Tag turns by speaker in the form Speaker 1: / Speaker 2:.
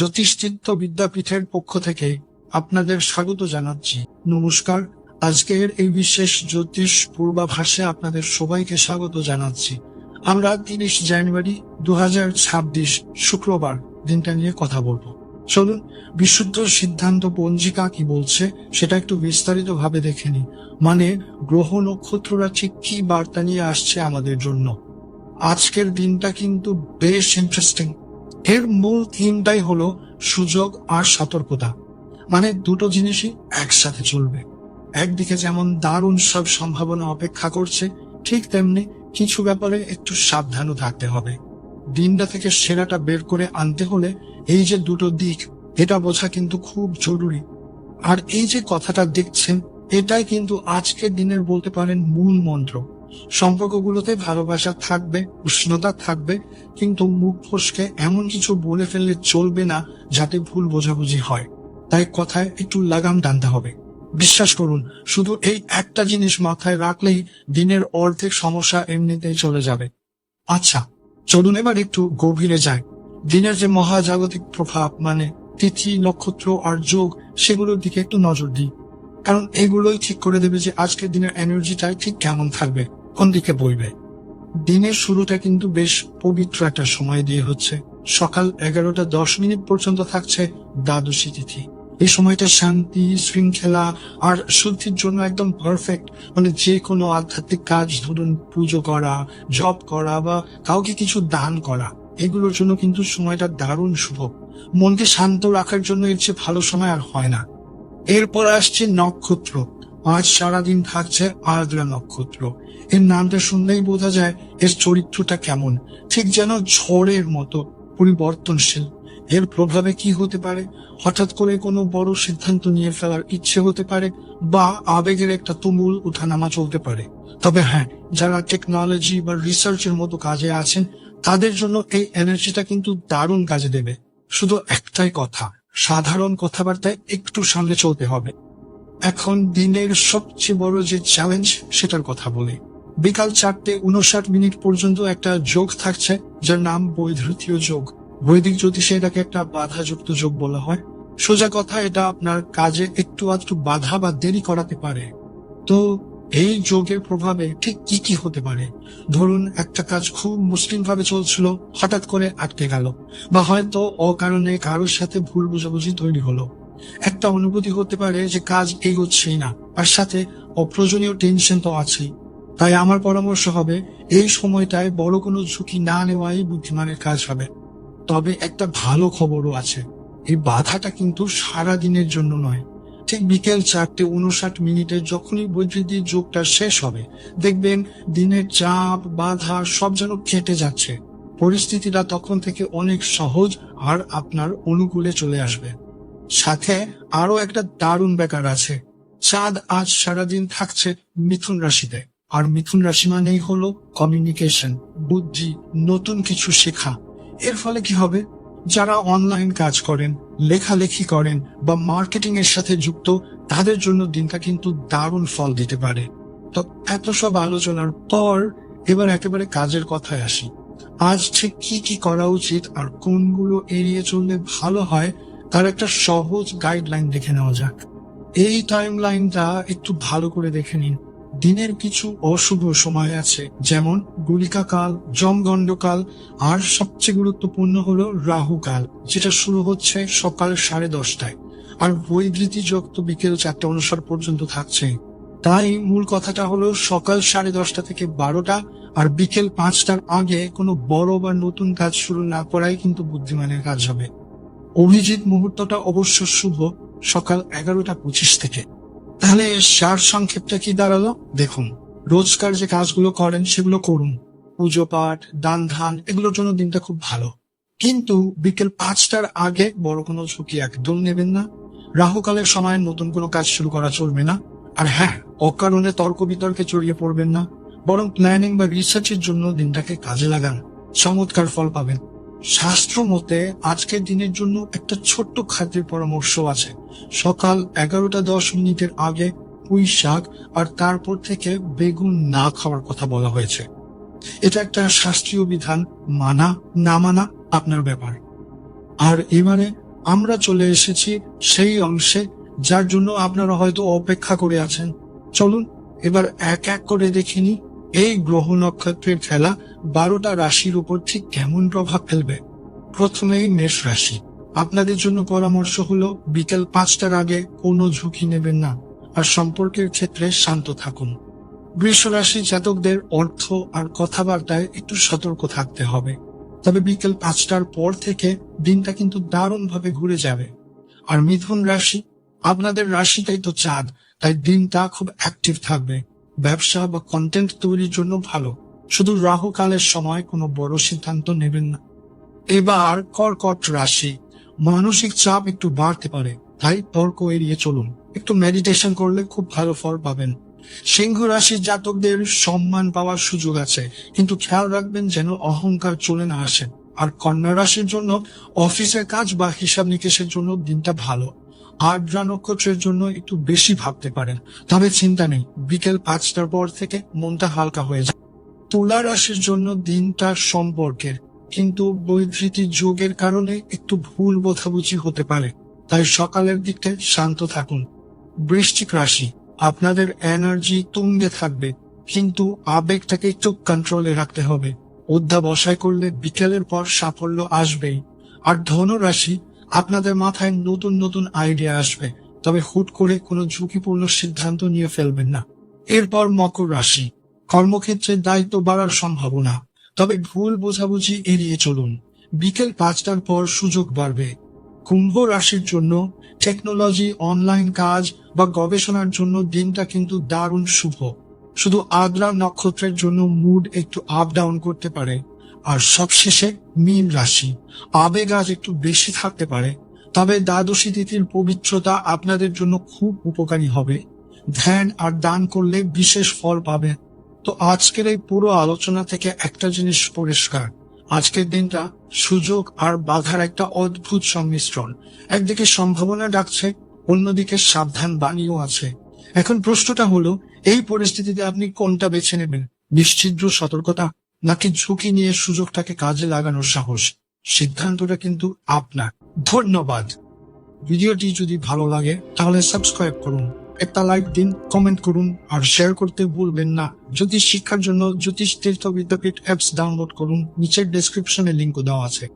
Speaker 1: জ্যোতিষচিত্ত বিদ্যাপীঠের পক্ষ থেকে আপনাদের স্বাগত জানাচ্ছি। নমস্কার। আজকের এই বিশেষ জ্যোতিষ পূর্বাভাসে আপনাদের সবাইকে স্বাগত জানাচ্ছি। আমরা তিরিশ জানুয়ারি দু শুক্রবার দিনটা নিয়ে কথা বলব। চলুন, বিশুদ্ধ সিদ্ধান্ত পঞ্জিকা কি বলছে সেটা একটু বিস্তারিত ভাবে দেখে নিই। মানে গ্রহ নক্ষত্ররা ঠিক কি বার্তা নিয়ে আসছে আমাদের জন্য? আজকের দিনটা কিন্তু বেশ ইন্টারেস্টিং এর মূল থিমটাই হলো সুযোগ আর সতর্কতা। মানে দুটো জিনিসই একসাথে চলবে। একদিকে যেমন দারুণ সব সম্ভাবনা অপেক্ষা করছে, ঠিক তেমনি কিছু ব্যাপারে একটু সাবধানও থাকতে হবে। দিনটা থেকে সেরাটা বের করে আনতে হলে এই যে দুটো দিক, এটা বোঝা কিন্তু খুব জরুরি। আর এই যে কথাটা দেখছেন, এটাই কিন্তু আজকের দিনের বলতে পারেন মূল মন্ত্র। সম্পর্কগুলোতে ভালোবাসা থাকবে, উষ্ণতা থাকবে, কিন্তু মুখ ফসকে এমন কিছু বলে ফেললে চলবে না যাতে ভুল বোঝাবুঝি হয়। তাই কথায় একটু লাগাম টানতে হবে। বিশ্বাস করুন, শুধু এই একটা জিনিস মাথায় রাখলেই দিনের অর্ধেক সমস্যা এমনিতেই চলে যাবে। আচ্ছা চলুন এবার একটু গভীরে যাই। দিনের যে মহাজাগতিক প্রভাব মানে তিথি, নক্ষত্র আর যোগ, সেগুলোর দিকে একটু নজর দিই। কারণ এগুলোই ঠিক করে দেবে যে আজকের দিনের এনার্জিটা ঠিক কেমন থাকবে। কোন দিকে বইবে? দিনের শুরুটা কিন্তু বেশ পবিত্র একটা সময় দিয়ে হচ্ছে। সকাল এগারোটা দশ মিনিট পর্যন্ত থাকছে দ্বাদশী তিথি। এই সময়টা শান্তি, শৃঙ্খলা আর শুদ্ধির জন্য একদম পারফেক্ট মানে যে কোনো আধ্যাত্মিক কাজ, ধরুন পুজো করা জব করা বা কাউকে কিছু দান করা, এগুলোর জন্য কিন্তু সময়টা দারুণ শুভ। মনকে শান্ত রাখার জন্য এর চেয়ে ভালো সময় আর হয় না। এরপর আসছে নক্ষত্র। আজ সারাদিন থাকছে আর্দ্রা নক্ষত্র। এর নামটা শুনলেই বোঝা যায় এর চরিত্রটা কেমন। ঠিক যেন ঝড়ের মতো পরিবর্তনশীল। এর প্রভাবে কি হতে পারে? হঠাৎ করে কোনো বড় সিদ্ধান্ত নিয়ে ফেলার ইচ্ছে হতে পারে? বা আবেগের একটা তুমুল উঠানামা চলতে পারে। তবে হ্যাঁ যারা টেকনোলজি বা রিসার্চের মতো কাজে আছেন, তাদের জন্য এই এনার্জিটা কিন্তু দারুণ কাজে দেবে। শুধু একটাই কথা, সাধারণ কথাবার্তায় একটু সামনে চলতে হবে। এখন দিনের সবচেয়ে বড় যে চ্যালেঞ্জ সেটার কথা বলি। বিকাল চারটে উনষাট মিনিট পর্যন্ত একটা যোগ থাকছে, যার নাম বৈধৃতীয় যোগ। বৈদিক জ্যোতিষে এটাকে একটা বাধাযুক্ত যোগ বলা হয়। সোজা কথা, এটা আপনার কাজে একটু আধটু বাধা বা দেরি করাতে পারে। তো এই যোগের প্রভাবে ঠিক কি কি হতে পারে? ধরুন, একটা কাজ খুব মুসলিম ভাবে চলছিল, হঠাৎ করে আটকে গেল, বা হয়তো অকারণে কারোর সাথে ভুল বোঝাবুঝি তৈরি হলো। একটা অনুভূতি হতে পারে যে কাজ এগোচ্ছেই না আর সাথে অপ্রয়োজনীয় টেনশন তো আছেই। তাই আমার পরামর্শ হবে, এই সময়টায় বড় কোনো ঝুঁকি না নেওয়াই বুদ্ধিমানের কাজ হবে। তবে একটা ভালো খবরও আছে, এই বাধাটা কিন্তু সারা দিনের জন্য নয়। ঠিক বিকেল চারটে উনষাট মিনিটে যখনই বৈদ্যুতিক যোগটা শেষ হবে, দেখবেন দিনের চাপ, বাধা সব যেন কেটে যাচ্ছে। পরিস্থিতিটা তখন থেকে অনেক সহজ আর আপনার অনুকূলে চলে আসবে। সাথে আরও একটা দারুণ ব্যাপার আছে। চাঁদ আজ সারাদিন থাকছে মিথুন রাশিতে। আর মিথুন রাশি মানেই হলো কমিউনিকেশন বুদ্ধি, নতুন কিছু শেখা। এর ফলে কি হবে? যারা অনলাইন কাজ করেন, লেখালেখি করেন বা মার্কেটিং এর সাথে যুক্ত, তাদের জন্য দিনটা কিন্তু দারুণ ফল দিতে পারে। তো এত সব আলোচনার পর এবার একেবারে কাজের কথায় আসি। আজ ঠিক কি কি করা উচিত আর কোনগুলো এড়িয়ে চললে ভালো হয় তার একটা সহজ গাইডলাইন দেখে নেওয়া যাক। এই টাইম লাইনটা একটু ভালো করে দেখে নিন। দিনের কিছু অশুভ সময় আছে, যেমন গুলিকা কাল জমগণ্ডকাল আর সবচেয়ে গুরুত্বপূর্ণ হলো রাহু কাল যেটা শুরু হচ্ছে সকাল সাড়ে দশটায়। আর বৈধৃতি যোগ তো বিকেল চারটে অনুসার পর্যন্ত থাকছে। তাই মূল কথাটা হলো সকাল সাড়ে দশটা থেকে বারোটা আর বিকেল পাঁচটার আগে কোনো বড় বা নতুন কাজ শুরু না করাই কিন্তু বুদ্ধিমানের কাজ হবে। অভিজিৎ মুহূর্তটা অবশ্য শুভ সকাল এগারোটা পঁচিশ থেকে। তাহলে সার সংক্ষেপটা কি দাঁড়াল? দেখুন, রোজকার যে কাজগুলো করেন সেগুলো করুন। পুজো পাঠ, দান ধান, এগুলোর জন্য দিনটা খুব ভালো। কিন্তু বিকেল পাঁচটার আগে বড় কোনো ঝুঁকি একদম নেবেন না। রাহুকালের সময় নতুন কোনো কাজ শুরু করা চলবে না। আর হ্যাঁ অকারণে তর্ক বিতর্কে জড়িয়ে পড়বেন না। বরং প্ল্যানিং বা রিসার্চের জন্য দিনটাকে কাজে লাগান। চমৎকার ফল পাবেন। শাস্ত্র মতে আজকের দিনের জন্য একটা ছোট্ট খাদ্যের পরামর্শ আছে। সকাল এগারোটা দশ মিনিটের আগে পুঁই শাক আর তারপর থেকে বেগুন না খাওয়ার কথা বলা হয়েছে। এটা একটা শাস্ত্রীয় বিধান, মানা, না মানা আপনার ব্যাপার। আর এবারে আমরা চলে এসেছি সেই অংশে, যার জন্য আপনারা হয়তো অপেক্ষা করে আছেন। চলুন, এবার এক এক করে দেখিনি এই গ্রহ নক্ষত্রের খেলা বারোটা রাশির উপর ঠিক কেমন প্রভাব ফেলবে? প্রথমেই মেষ রাশি। আপনাদের জন্য পরামর্শ হলো, বিকেল পাঁচটার আগে কোনো ঝুঁকি নেবেন না, আর সম্পর্কের ক্ষেত্রে শান্ত থাকুন। বৃষ রাশি জাতকদের অর্থ আর কথাবার্তায় একটু সতর্ক থাকতে হবে। তবে বিকেল পাঁচটার পর থেকে দিনটা কিন্তু দারুণ ভাবে ঘুরে যাবে। আর মিথুন রাশি, আপনাদের রাশিটাই তো চাঁদ, তাই দিনটা খুব অ্যাক্টিভ থাকবে। ব্যবসা বা কন্টেন্ট তৈরির জন্য ভালো। শুধু রাহু কালের সময় কোনো বড় সিদ্ধান্ত নেবেন না। এবার কর্কট রাশি। মানসিক চাপ একটু বাড়তে পারে। তাই তর্ক এড়িয়ে চলুন। একটু মেডিটেশন করলে খুব ভালো ফল পাবেন। সিংহ রাশির জাতকদের সম্মান পাওয়ার সুযোগ আছে। কিন্তু খেয়াল রাখবেন যেন অহংকার চলে না আসে। আর কন্যা রাশির জন্য অফিসের কাজ বা হিসাব নিকেশের জন্য দিনটা ভালো। আর্দ্রা নক্ষত্রের জন্য একটু বেশি ভাবতে পারেন। তবে চিন্তা নেই, বিকেল পাঁচটার পর থেকে মনটা হালকা হয়ে যায় তুলা রাশির জন্য দিনটা সম্পর্কের, কিন্তু বৈধৃতি যোগের কারণে একটু ভুল বোঝাবুঝি হতে পারে। তাই সকালের দিকটা শান্ত থাকুন। বৃশ্চিক রাশি, আপনাদের এনার্জি তুঙ্গে থাকবে, কিন্তু আবেগটাকে একটু কন্ট্রোলে রাখতে হবে। অধ্যাবসায় করলে বিকেলের পর সাফল্য আসবেই। আর ধনু রাশি আপনাদের মাথায় নতুন নতুন আইডিয়া আসবে, তবে হুট করে কোনো ঝুঁকিপূর্ণ সিদ্ধান্ত নিয়ে ফেলবেন না। এরপর মকর রাশি। কর্মক্ষেত্রে দায়িত্ব বাড়ার সম্ভাবনা, তবে ভুল বোঝাবুঝি এড়িয়ে চলুন। বিকেল পাঁচটার পর সুযোগ বাড়বে। কুম্ভ রাশির জন্য টেকনোলজি অনলাইন কাজ বা গবেষণার জন্য দিনটা কিন্তু দারুণ শুভ। শুধু আগ্রা নক্ষত্রের জন্য মুড একটু আপ ডাউন করতে পারে। আর সবশেষে মীন রাশি। আবেগ আজ একটু বেশি থাকতে পারে, তবে দ্বাদশী তিথির পবিত্রতা আপনাদের জন্য খুব উপকারী হবে। ধ্যান আর দান করলে বিশেষ ফল পাবেন। তো আজকের এই পুরো আলোচনা থেকে একটা জিনিস পরিষ্কার। আজকের দিনটা সুযোগ আর বাধার একটা অদ্ভুত সংমিশ্রণ। একদিকে সম্ভাবনা ডাকছে, অন্যদিকে সাবধান বাণীও আছে। এখন প্রশ্নটা হলো, এই পরিস্থিতিতে আপনি কোনটা বেছে নেবেন? নিশ্চিদ্র সতর্কতা? নাকি ঝুঁকি নিয়ে সুযোগটাকে কাজে লাগানোর সাহস? সিদ্ধান্তটা কিন্তু আপনার। ধন্যবাদ। ভিডিওটি যদি ভালো লাগে, তাহলে সাবস্ক্রাইব করুন, একটা লাইক দিন, কমেন্ট করুন, আর শেয়ার করতে ভুলবেন না। জ্যোতিষ শিক্ষার জন্য জ্যোতিষ তীর্থ বিদ্যাপীঠ অ্যাপস ডাউনলোড করুন, নিচের ডেসক্রিপশনে লিঙ্ক দেওয়া আছে।